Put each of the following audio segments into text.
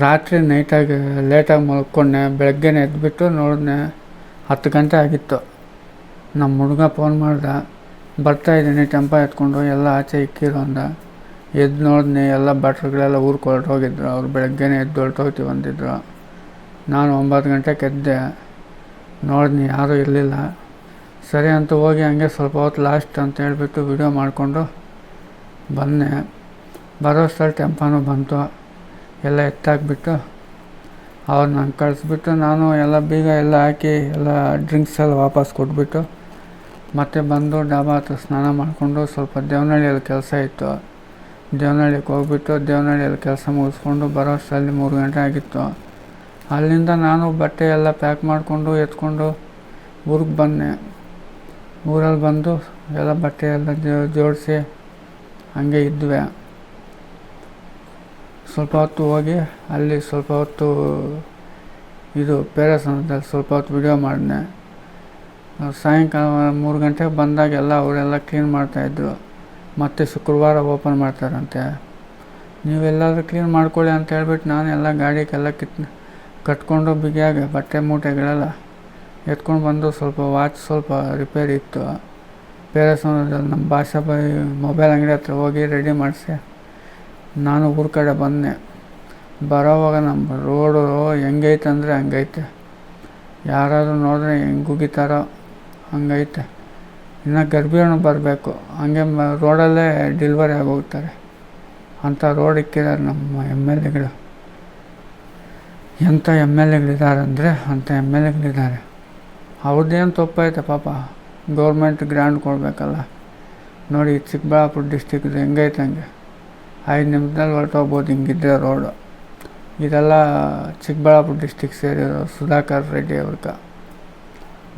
ರಾತ್ರಿ ನೈಟಾಗಿ ಲೇಟಾಗಿ ಮಲ್ಕೊಂಡೆ, ಬೆಳಗ್ಗೆನೆ ಎದ್ಬಿಟ್ಟು ನೋಡಿದೆ ಹತ್ತು ಗಂಟೆ ಆಗಿತ್ತು. ನಮ್ಮ ಹುಡುಗ ಫೋನ್ ಮಾಡ್ದ ಬರ್ತಾಯಿದ್ದೀನಿ ಟೆಂಪ ಎತ್ಕೊಂಡು ಎಲ್ಲ ಆಚೆ ಇಕ್ಕಿರೋ ಅಂದ. ಎದ್ದು ನೋಡಿದ್ನಿ, ಎಲ್ಲ ಭಟ್ರುಗಳೆಲ್ಲ ಊರಿಗೆ ಹೊರಟೋಗಿದ್ರು ಅವ್ರು ಬೆಳಗ್ಗೆನೇ ಎದ್ದು ಹೊರಟೋಗ್ತೀವಿ ಅಂದಿದ್ರು. ನಾನು ಒಂಬತ್ತು ಗಂಟೆಗೆ ಎದ್ದೆ. ನೋಡಿದ್ನಿ, ಯಾರೂ ಇರಲಿಲ್ಲ. ಸರಿ ಅಂತ ಹೋಗಿ ಹಂಗೆ ಸ್ವಲ್ಪ ಹೊತ್ತು ಲಾಸ್ಟ್ ಅಂತ ಹೇಳಿಬಿಟ್ಟು ವಿಡಿಯೋ ಮಾಡಿಕೊಂಡು ಬಂದೆ. ಬರೋಷ್ಟರಲ್ಲಿ ಟೆಂಪನೂ ಬಂತು. ಎಲ್ಲ ಎತ್ತಾಕ್ಬಿಟ್ಟು ಅವ್ರನ್ನ ಕಳಿಸ್ಬಿಟ್ಟು ನಾನು ಎಲ್ಲ ಬೀಗ ಎಲ್ಲ ಹಾಕಿ ಎಲ್ಲ ಡ್ರಿಂಕ್ಸ್ ಎಲ್ಲ ವಾಪಸ್ ಕೊಟ್ಬಿಟ್ಟು ಮತ್ತೆ ಬಂದು ಡಾಬಾ ಹತ್ರ ಸ್ನಾನ ಮಾಡಿಕೊಂಡು ಸ್ವಲ್ಪ ದೇವನಹಳ್ಳಿಯಲ್ಲಿ ಕೆಲಸ ಇತ್ತು. ದೇವನಹಳ್ಳಿಗೆ ಹೋಗ್ಬಿಟ್ಟು ದೇವನಹಳ್ಳಿಯಲ್ಲಿ ಕೆಲಸ ಮುಗಿಸ್ಕೊಂಡು ಬರೋ ಅಷ್ಟರಲ್ಲಿ ಮೂರು ಗಂಟೆ ಆಗಿತ್ತು. ಅಲ್ಲಿಂದ ನಾನು ಬಟ್ಟೆ ಎಲ್ಲ ಪ್ಯಾಕ್ ಮಾಡಿಕೊಂಡು ಎತ್ಕೊಂಡು ಊರಿಗೆ ಬಂದೆ. ಊರಲ್ಲಿ ಬಂದು ಎಲ್ಲ ಬಟ್ಟೆ ಎಲ್ಲ ಜೋಡಿಸಿ ಹಂಗೆ ಇದ್ವಿ. ಸ್ವಲ್ಪ ಹೊತ್ತು ಹೋಗಿ ಅಲ್ಲಿ ಸ್ವಲ್ಪ ಹೊತ್ತು ಇದು ಪೇರಸನದಲ್ಲಿ ಸ್ವಲ್ಪ ಹೊತ್ತು ವಿಡಿಯೋ ಮಾಡಿದೆ ಸಾಯಂಕಾಲ ಮೂರು ಗಂಟೆಗೆ ಬಂದಾಗೆಲ್ಲ ಅವರೆಲ್ಲ ಕ್ಲೀನ್ ಮಾಡ್ತಾಯಿದ್ರು ಮತ್ತೆ ಶುಕ್ರವಾರ ಓಪನ್ ಮಾಡ್ತಾರಂತೆ. ನೀವೆಲ್ಲಾದರೂ ಕ್ಲೀನ್ ಮಾಡ್ಕೊಳ್ಳಿ ಅಂತ ಹೇಳ್ಬಿಟ್ಟು ನಾನು ಎಲ್ಲ ಗಾಡಿಗೆಲ್ಲ ಕಿತ್, ಕಟ್ಕೊಂಡು ಬಿಗಿಯಾಗ ಬಟ್ಟೆ ಮೂಟೆಗಳೆಲ್ಲ ಎತ್ಕೊಂಡು ಬಂದು ಸ್ವಲ್ಪ ವಾಚ್ ಸ್ವಲ್ಪ ರಿಪೇರಿ ಇತ್ತು. ಪೇರಸ್ ನಮ್ಮ ಭಾಷಾ ಬಾಯಿ ಮೊಬೈಲ್ ಅಂಗಡಿ ಹತ್ರ ಹೋಗಿ ರೆಡಿ ಮಾಡಿಸಿ. ನಾನು ಊರ ಕಡೆ ಬಂದೆ. ಬರೋವಾಗ ನಮ್ಮ ರೋಡು ಹೆಂಗೈತೆ ಅಂದರೆ ಹಂಗೈತೆ. ಯಾರಾದರೂ ನೋಡಿದ್ರೆ ಹೆಂಗೆ ಉಗಿತಾರೋ ಹಂಗೈತೆ. ಇನ್ನು ಗರ್ಭಿಣಿ ಬರಬೇಕು. ಹಂಗೆ ಮ ರೋಡಲ್ಲೇ ಡಿಲ್ವರಿ ಆಗೋಗ್ತಾರೆ. ಅಂಥ ರೋಡ್ ಇಕ್ಕಿದ್ದಾರೆ ನಮ್ಮ ಎಂ ಎಲ್ ಎಗಳು. ಎಂಥ ಎಂ ಎಲ್ ಎಗಳಿದ್ದಾರೆ ಅಂದರೆ ಅಂಥ ಎಂ ಎಲ್ ಎಗಳಿದ್ದಾರೆ. ಅವ್ರದ್ದೇನು ತಪ್ಪೈತೆ ಪಾಪ. ಗೌರ್ಮೆಂಟ್ ಗ್ರ್ಯಾಂಡ್ ಕೊಡಬೇಕಲ್ಲ. ನೋಡಿ ಚಿಕ್ಕಬಳ್ಳಾಪುರ ಡಿಸ್ಟಿಕ್ದು ಹೆಂಗೈತೆ ಹಂಗೆ. ಐದು ನಿಮಿಷದಲ್ಲಿ ಹೊರಟೋಗ್ಬೋದು ಹಿಂಗಿದ್ರೆ ರೋಡು. ಇದೆಲ್ಲ ಚಿಕ್ಕಬಳ್ಳಾಪುರ ಡಿಸ್ಟಿಕ್ ಸೇರಿರೋ ಸುಧಾಕರ್ ರೆಡ್ಡಿ ಅವ್ರಗ.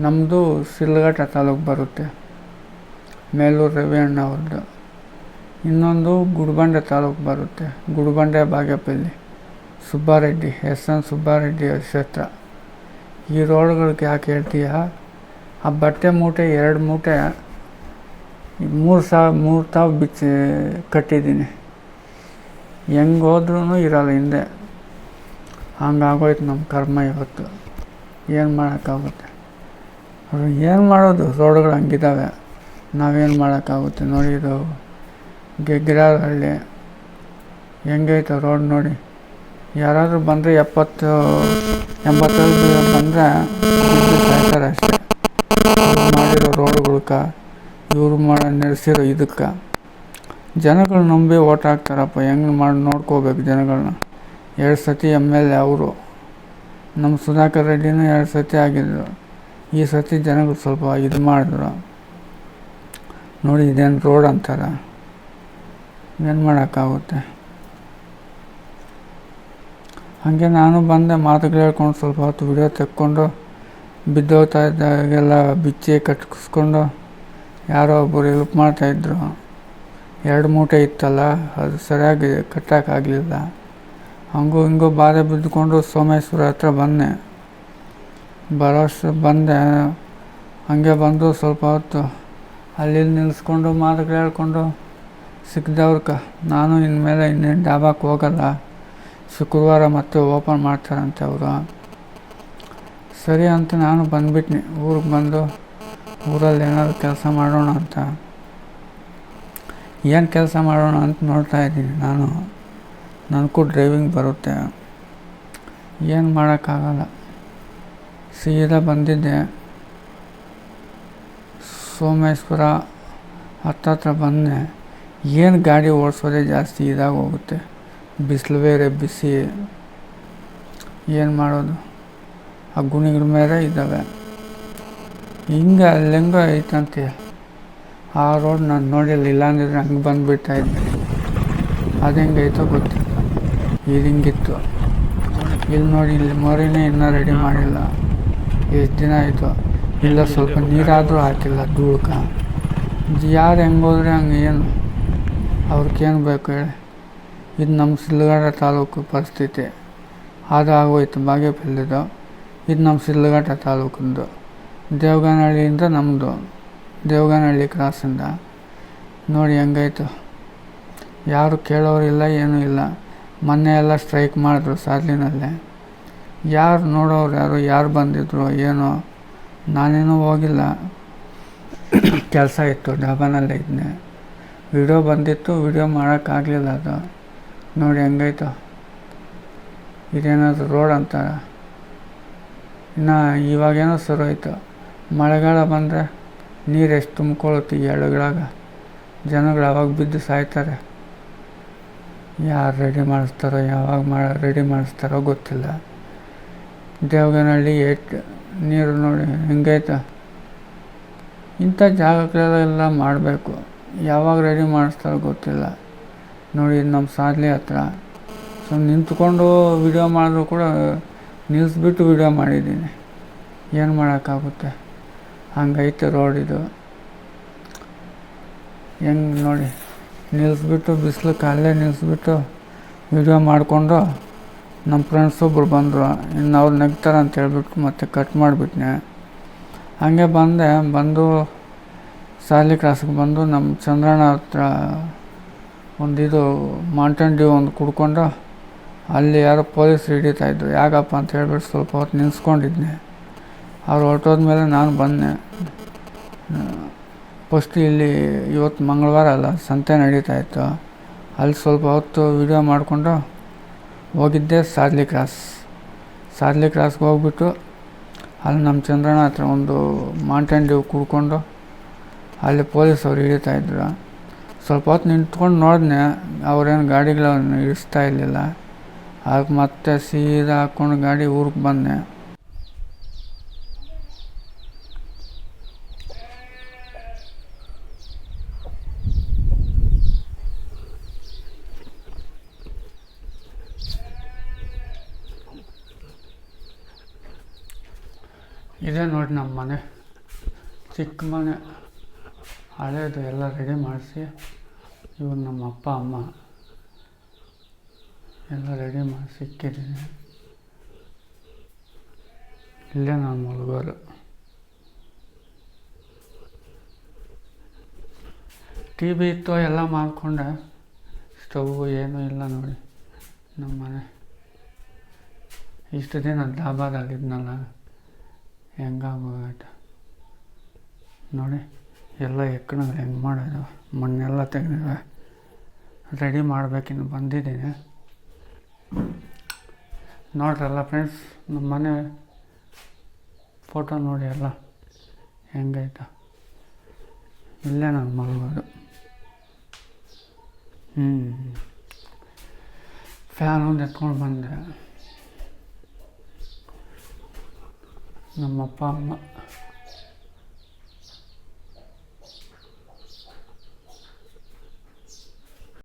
ನಮ್ಮದು ಸಿಲ್ಗಟ್ಟ ತಾಲೂಕು ಬರುತ್ತೆ. ಮೇಲೂರು ರವಿ ಅಣ್ಣ ಅವ್ರದ್ದು. ಇನ್ನೊಂದು ಗುಡ್ಬಂಡೆ ತಾಲೂಕು ಬರುತ್ತೆ. ಗುಡ್ಬಂಡೆ ಬಾಗೇಪಲ್ಲಿ. ಸುಬ್ಬಾರೆಡ್ಡಿ, ಎಸ್ ಎನ್ ಸುಬ್ಬಾರೆಡ್ಡಿ ಕ್ಷೇತ್ರ. ಈ ರೋಡ್ಗಳಿಗೆ ಯಾಕೆ ಹೇಳ್ತೀಯ? ಆ ಬಟ್ಟೆ ಮೂಟೆ, ಎರಡು ಮೂಟೆ, ಮೂರು ಸಾವಿರ ಮೂರು ತಾವು ಬಿಚ್ಚಿ ಕಟ್ಟಿದ್ದೀನಿ. ಹೆಂಗೆ ಹೋದ್ರೂ ಇರಲ್ಲ ಹಿಂದೆ. ಹಂಗಾಗೋಯ್ತು ನಮ್ಮ ಕರ್ಮ ಇವತ್ತು. ಏನು ಮಾಡೋಕ್ಕಾಗುತ್ತೆ? ಅದು ಏನು ಮಾಡೋದು? ರೋಡ್ಗಳು ಹಂಗಿದ್ದಾವೆ ನಾವೇನು ಮಾಡೋಕ್ಕಾಗುತ್ತೆ? ನೋಡಿ ಇದು ಗೆಗ್ಗಿರಹಳ್ಳಿ ಹೆಂಗೈತೆ ರೋಡ್ ನೋಡಿ. ಯಾರಾದರೂ ಬಂದರೆ ಎಪ್ಪತ್ತು, ಎಂಬತ್ತೈದು ಬಂದರೆ ಸಾಯ್ತಾರೆ ಅಷ್ಟೇ. ಮಾಡಿರೋ ರೋಡ್ಗಳ್ಕ, ಇವ್ರು ಮಾಡೋ ನಡೆಸಿರೋ ಇದಕ್ಕೆ. ಜನಗಳು ನಂಬಿ ಓಟ್ ಹಾಕ್ತಾರಪ್ಪ, ಹೆಂಗೆ ಮಾಡಿ, ನೋಡ್ಕೋಬೇಕು ಜನಗಳನ್ನ ಎರಡು ಸತಿ ಎಂ ಎಲ್ ಎ ಅವರು. ನಮ್ಮ ಸುಧಾಕರ್ ರೆಡ್ಡಿನೂ ಎರಡು ಸತಿ ಆಗಿದ್ದರು ಈ ಸತಿ ಜನಗಳು ಸ್ವಲ್ಪ ಇದು ಮಾಡಿದ್ರು. ನೋಡಿ ಇದೇನು ರೋಡ್ ಅಂತಾರೆ. ಏನು ಮಾಡೋಕ್ಕಾಗುತ್ತೆ? ಹಾಗೆ ನಾನು ಬಂದೆ, ಮಾತುಗಳು ಹೇಳ್ಕೊಂಡು ಸ್ವಲ್ಪ ಹೊತ್ತು ವಿಡಿಯೋ ತೆಕ್ಕೊಂಡು, ಬಿದ್ದೋಗ್ತಾ ಇದ್ದಾಗೆಲ್ಲ ಬಿಚ್ಚಿ ಕಟ್ಕಿಸ್ಕೊಂಡು ಯಾರೋ ಒಬ್ಬರು ಹೆಲ್ಪ್ ಮಾಡ್ತಾಯಿದ್ರು ಎರಡು ಮೂಟೆ ಇತ್ತಲ್ಲ, ಅದು ಸರಿಯಾಗಿ ಕಟ್ಟೋಕ್ಕಾಗಲಿಲ್ಲ ಹಂಗೂ ಹಿಂಗೂ ಬಾಧೆ ಬಿದ್ದುಕೊಂಡು ಸೋಮೇಶ್ವರ ಹತ್ರ ಬಂದೆ. ಬರೋಷ್ಟು ಬಂದೆ. ಹಾಗೆ ಬಂದು ಸ್ವಲ್ಪ ಹೊತ್ತು ಅಲ್ಲಿ ನಿಲ್ಲಿಸ್ಕೊಂಡು ಮಾತುಗಳು ಹೇಳ್ಕೊಂಡು ಸಿಕ್ಕಿದವ್ರಕ ನಾನು ಇನ್ಮೇಲೆ ಇನ್ನೇನು ಡಾಬಾಕ್ಕೆ ಹೋಗಲ್ಲ. ಶುಕ್ರವಾರ ಮತ್ತೆ ಓಪನ್ ಮಾಡ್ತಾರಂತೆ ಅವರು. ಸರಿ ಅಂತ ನಾನು ಬಂದ್ಬಿಟ್ನಿ. ಊರಿಗೆ ಬಂದು ಊರಲ್ಲಿ ಏನಾದರೂ ಕೆಲಸ ಮಾಡೋಣ ಅಂತ. ಏನು ಕೆಲಸ ಮಾಡೋಣ ಅಂತ ನೋಡ್ತಾ ಇದ್ದೀನಿ. ನಾನು ನನಗೂ ಡ್ರೈವಿಂಗ್ ಬರುತ್ತೆ. ಏನು ಮಾಡೋಕ್ಕಾಗಲ್ಲ. ಸೀದಾ ಬಂದಿದ್ದೆ. ಸೋಮೇಶ್ವರ ಹತ್ತತ್ರ ಬಂದೆ. ಏನು ಗಾಡಿ ಓಡಿಸೋದೇ ಜಾಸ್ತಿ ಇದಾಗಿ ಹೋಗುತ್ತೆ. ಬಿಸಿಲು ಬೇರೆ, ಬಿಸಿ. ಏನು ಮಾಡೋದು? ಆ ಗುಣಿಗಳ ಮೇಲೆ ಇದ್ದಾವೆ. ಹಿಂಗೆ ಅಲ್ಲೆಂಗೋ ಐತಂತೆ. ಆ ರೋಡ್ ನಾನು ನೋಡಿಲ್ಲ ಇಲ್ಲಾಂದಿದ್ರೆ ಹಂಗೆ ಬಂದುಬಿಡ್ತಾ ಇದ್ದೆ. ಅದು ಹೆಂಗೈತೋ ಗೊತ್ತಿಲ್ಲ ಇದು ಹಿಂಗಿತ್ತು. ಇಲ್ಲಿ ನೋಡಿ ಇಲ್ಲಿ ಮೊರೆನೇ ಇನ್ನೂ ರೆಡಿ ಮಾಡಿಲ್ಲ. ಎಷ್ಟು ದಿನ ಆಯಿತು. ಇಲ್ಲ, ಸ್ವಲ್ಪ ನೀರಾದರೂ ಹಾಕಿಲ್ಲ, ಧೂಳ್ಕ. ಯಾರು ಹೆಂಗೆ ಹೋದ್ರೆ ಹಂಗೆ ಏನು? ಅವ್ರಿಗೇನು ಬೇಕು ಹೇಳಿ. ಇದು ನಮ್ಮ ಶಿಲ್ಘಟ್ಟ ತಾಲೂಕು ಪರಿಸ್ಥಿತಿ. ಅದು ಆಗೋಯ್ತು ಬಾಗೇಪಲ್ಲಿದು ಇದು ನಮ್ಮ ಸಿಲ್ಗಾಟ ತಾಲೂಕಿಂದು. ದೇವಗನಹಳ್ಳಿಯಿಂದ ನಮ್ಮದು ದೇವಗನಹಳ್ಳಿ ಕ್ರಾಸಿಂದ ನೋಡಿ ಹೆಂಗಾಯ್ತು. ಯಾರು ಕೇಳೋರಿಲ್ಲ ಏನೂ ಇಲ್ಲ. ಮೊನ್ನೆ ಎಲ್ಲ ಸ್ಟ್ರೈಕ್ ಮಾಡಿದ್ರು ಸಾಲಿನಲ್ಲೇ ಯಾರು ನೋಡೋರು ಯಾರು ಯಾರು ಬಂದಿದ್ರು, ಏನೋ. ನಾನೇನೂ ಹೋಗಿಲ್ಲ. ಕೆಲಸ ಇತ್ತು ಡಾಬಾನಲ್ಲೇ ಇದ್ದೆ. ವಿಡಿಯೋ ಬಂದಿತ್ತು, ವಿಡಿಯೋ ಮಾಡೋಕ್ಕಾಗಲಿಲ್ಲ ಅದು. ನೋಡಿ ಹೆಂಗಾಯ್ತು. ಇದೇನಾದರೂ ರೋಡ್ ಅಂತ. ಇನ್ನು ಇವಾಗೇನೋ ಶುರು ಆಯಿತು. ಮಳೆಗಾಲ ಬಂದರೆ ನೀರು ಎಷ್ಟು ತುಂಬ್ಕೊಳ್ಳುತ್ತೆ ಈ ಎಳಗಳಾಗ ಜನಗಳು ಅವಾಗ ಬಿದ್ದು ಸಾಯ್ತಾರೆ. ಯಾರು ರೆಡಿ ಮಾಡಿಸ್ತಾರೋ, ಯಾವಾಗ ಮಾಡ ರೆಡಿ ಮಾಡಿಸ್ತಾರೋ ಗೊತ್ತಿಲ್ಲ. ದೇವಗನಹಳ್ಳಿ ಏಟ್, ನೀರು ನೋಡಿ ಹೆಂಗೈತೆ? ಇಂಥ ಜಾಗಗಳೆಲ್ಲ ಮಾಡಬೇಕು. ಯಾವಾಗ ರೆಡಿ ಮಾಡಿಸ್ತಾರೋ ಗೊತ್ತಿಲ್ಲ. ನೋಡಿ ನಮ್ಮ ಸಾಧ್ಲಿ ಹತ್ರ. ಸೊ ನಿಂತ್ಕೊಂಡು ವಿಡಿಯೋ ಮಾಡಿದ್ರು ಕೂಡ ನಿಲ್ಲಿಸ್ಬಿಟ್ಟು ವಿಡಿಯೋ ಮಾಡಿದ್ದೀನಿ. ಏನು ಮಾಡೋಕ್ಕಾಗುತ್ತೆ? ಹಂಗೈತೆ ರೋಡ್ ಇದು. ಹೆಂಗೆ ನೋಡಿ ನಿಲ್ಲಿಸ್ಬಿಟ್ಟು ಬಿಸಿಲು ಕಾಲೇ ನಿಲ್ಲಿಸ್ಬಿಟ್ಟು ವಿಡಿಯೋ ಮಾಡಿಕೊಂಡು ನಮ್ಮ ಫ್ರೆಂಡ್ಸ್ ಒಬ್ರು ಬಂದರು. ಇನ್ನು ಅವ್ರು ನಗ್ತಾರೆ ಅಂತ ಹೇಳ್ಬಿಟ್ಟು ಮತ್ತೆ ಕಟ್ ಮಾಡಿಬಿಟ್ನೆ. ಹಾಗೆ ಬಂದೆ, ಬಂದು ಸಾಲಿ ಕ್ಲಾಸ್ಗೆ ಬಂದು ನಮ್ಮ ಚಂದ್ರಣ್ಣ ಹತ್ರ ಒಂದು ಇದು ಮೌಂಟೇನ್ ಡ್ಯೂ ಒಂದು ಕುಡ್ಕೊಂಡು ಅಲ್ಲಿ ಯಾರೋ ಪೊಲೀಸ್ ಹಿಡಿತಾಯಿದ್ರು ಯಾಕಪ್ಪ ಅಂತ ಹೇಳ್ಬಿಟ್ಟು ಸ್ವಲ್ಪ ಹೊತ್ತು ನಿಲ್ಸ್ಕೊಂಡಿದ್ದೆ ಅವ್ರು ಹೊರಟೋದ್ಮೇಲೆ ನಾನು ಬಂದೆ. ಫಸ್ಟ್ ಇಲ್ಲಿ ಇವತ್ತು ಮಂಗಳವಾರ ಅಲ್ಲ, ಸಂತೆ ನಡೀತಾ ಇತ್ತು. ಅಲ್ಲಿ ಸ್ವಲ್ಪ ಹೊತ್ತು ವಿಡಿಯೋ ಮಾಡಿಕೊಂಡು ಹೋಗಿದ್ದೆ ಸಾದ್ಲಿ ಕ್ರಾಸ್. ಸಾದ್ಲಿ ಕ್ರಾಸ್ಗೆ ಹೋಗ್ಬಿಟ್ಟು ಅಲ್ಲಿ ನಮ್ಮ ಚಂದ್ರಣ್ಣ ಹತ್ರ ಒಂದು ಮೌಂಟೇನ್ ಡ್ಯೂ ಕುಡ್ಕೊಂಡು ಅಲ್ಲಿ ಪೊಲೀಸವ್ರು ಹಿಡಿತಾಯಿದ್ರು ಸ್ವಲ್ಪ ಹೊತ್ತು ನಿಂತ್ಕೊಂಡು ನೋಡಿದೆ, ಅವ್ರೇನು ಗಾಡಿಗಳನ್ನು ಇಳಿಸ್ತಾ ಇರಲಿಲ್ಲ. ಅದಕ್ಕೆ ಮತ್ತೆ ಸೀದಾ ಹಾಕ್ಕೊಂಡು ಗಾಡಿ ಊರಿಗೆ ಬಂದೆ. ಇದೇ ನೋಡಿ ನಮ್ಮ ಮನೆ. ಚಿಕ್ಕ ಮನೆ. ಹಳೇದು ಎಲ್ಲ ರೆಡಿ ಮಾಡಿಸಿ ಇವ್ರು ನಮ್ಮ ಅಪ್ಪ, ಅಮ್ಮ ಎಲ್ಲ ರೆಡಿ ಮಾಡಿ ಸಿಕ್ಕಿದ್ದೀನಿ. ಇಲ್ಲೇ ನಾನು ಮಲಗೋರು ಟಿ ವಿ ಇತ್ತು, ಎಲ್ಲ ಮಾಡಿಕೊಂಡೆ. ಸ್ಟವ್ ಏನೂ ಇಲ್ಲ ನೋಡಿ ನಮ್ಮ ಮನೆ. ಇಷ್ಟು ದಿನ ಡಾಬಾದಾಗಿದ್ನಲ್ಲ ಹೆಂಗಾಗೋಯ್ತು ನೋಡಿ, ಎಲ್ಲ ಎಕ್ಕಣಗಳು ಹೆಂಗೆ ಮಾಡೋದು ಮಣ್ಣೆಲ್ಲ ತೆಗೆದಿವೆ ರೆಡಿ ಮಾಡಬೇಕಿನ್ನು ಬಂದಿದ್ದೀನಿ. ನೋಡ್ರಲ್ಲ ಫ್ರೆಂಡ್ಸ್, ನಮ್ಮ ಮನೆ ಫೋಟೋ ನೋಡಿ ಎಲ್ಲ ಹೆಂಗೈತೆ. ಇಲ್ಲೇ ನಾನು ಮಲಗೋದು. ಹ್ಞೂ ಫ್ಯಾನ್ ಒಂದು ಎತ್ಕೊಂಡು ಬಂದೆ. ನಮ್ಮಪ್ಪ ಅಮ್ಮ